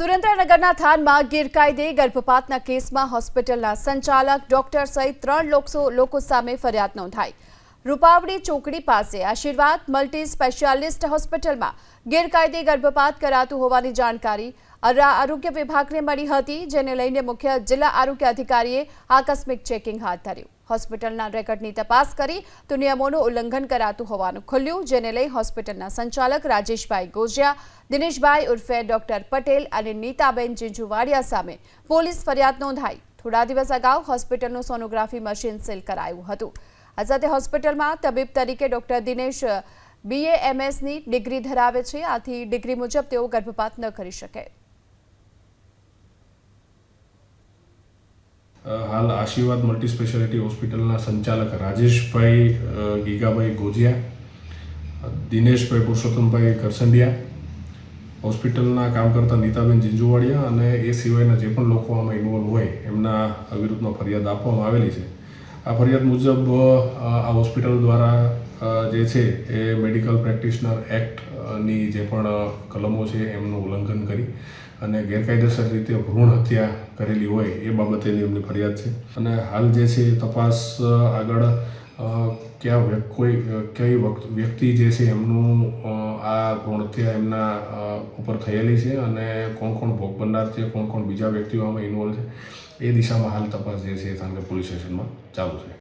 સુરેન્દ્રનગરના થાનમાં ગેરકાયદે ગર્ભપાતના કેસમાં હોસ્પિટલના સંચાલક ડોક્ટર સહિત ત્રણ લોકો સામે ફરિયાદ નોંધાઈ. રૂપાવડી ચોકડી પાસે આશીર્વાદ મલ્ટી સ્પેશિયાલિસ્ટ હોસ્પિટલમાં ગેરકાયદે ગર્ભપાત કરાતું હોવાની જાણકારી આરોગ્ય વિભાગને મળી હતી, જેને લઈને મુખ્ય જિલ્લા આરોગ્ય અધિકારીએ આકસ્મિક ચેકિંગ હાથ ધર્યું. હોસ્પિટલના રેકર્ડની તપાસ કરી તો નિયમોનું ઉલ્લંઘન કરાતું હોવાનું ખુલ્યું, જેને લઈ હોસ્પિટલના સંચાલક રાજેશભાઈ ગોજિયા, દિનેશભાઈ ઉર્ફે ડોક્ટર પટેલ અને નીતાબેન જીંજુવાડિયા સામે પોલીસ ફરિયાદ નોંધાઈ. થોડા દિવસ અગાઉ હોસ્પિટલનું સોનોગ્રાફી મશીન સીલ કરાયું હતું. આ સાથે હોસ્પિટલમાં તબીબ તરીકે ડોક્ટર દિનેશ બીએએમએસની ડિગ્રી ધરાવે છે. આથી ડિગ્રી મુજબ તેઓ ગર્ભપાત ન કરી શકે. હાલ આશીર્વાદ મલ્ટી સ્પેશિયાલિટી હોસ્પિટલના સંચાલક રાજેશભાઈ ગીગાભાઈ ગોજિયા દિનેશભાઈ પુરુષોત્તમભાઈ કરસંડિયા, હોસ્પિટલના કામ કરતા નીતાબેન જીંજુવાડિયા અને એ સિવાયના જે પણ લોકો આમાં ઇન્વોલ્વ હોય, એમના વિરુદ્ધમાં ફરિયાદ આપવામાં આવેલી છે. આ ફરિયાદ મુજબ આ હોસ્પિટલ દ્વારા જે છે એ મેડિકલ પ્રેક્ટિશનર એક્ટની જે પણ કલમો છે એમનું ઉલ્લંઘન કરી અને ગેરકાયદેસર રીતે ભ્રૂણ હત્યા કરેલી હોય એ બાબતેની એમની ફરિયાદ છે. અને હાલ જે છે તપાસ આગળ ક્યાં કોઈ કઈ વ્યક્તિ જે છે એમનું આ ભ્રૂણ હત્યા એમના ઉપર થયેલી છે અને કોણ કોણ ભોગ બનનાર છે, કોણ કોણ બીજા વ્યક્તિઓ આમાં ઇન્વોલ્વ છે એ દિશામાં હાલ તપાસ જે છે એ થાનગઢ પોલીસ સ્ટેશનમાં ચાલુ છે.